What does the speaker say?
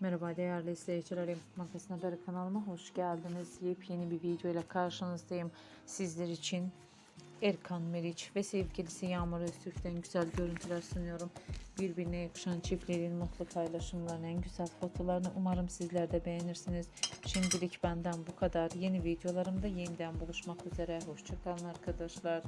Merhaba değerli izleyicilerim. Magazin Haberi kanalıma hoş geldiniz. Yepyeni bir video ile karşınızdayım. Sizler için Erkan Meriç ve sevgilisi Yağmur Öztürk'ten güzel görüntüler sunuyorum. Birbirine yakışan çiftlerin mutlu paylaşımlarını, en güzel fotolarını umarım sizler de beğenirsiniz. Şimdilik benden bu kadar. Yeni videolarımda yeniden buluşmak üzere. Hoşçakalın arkadaşlar.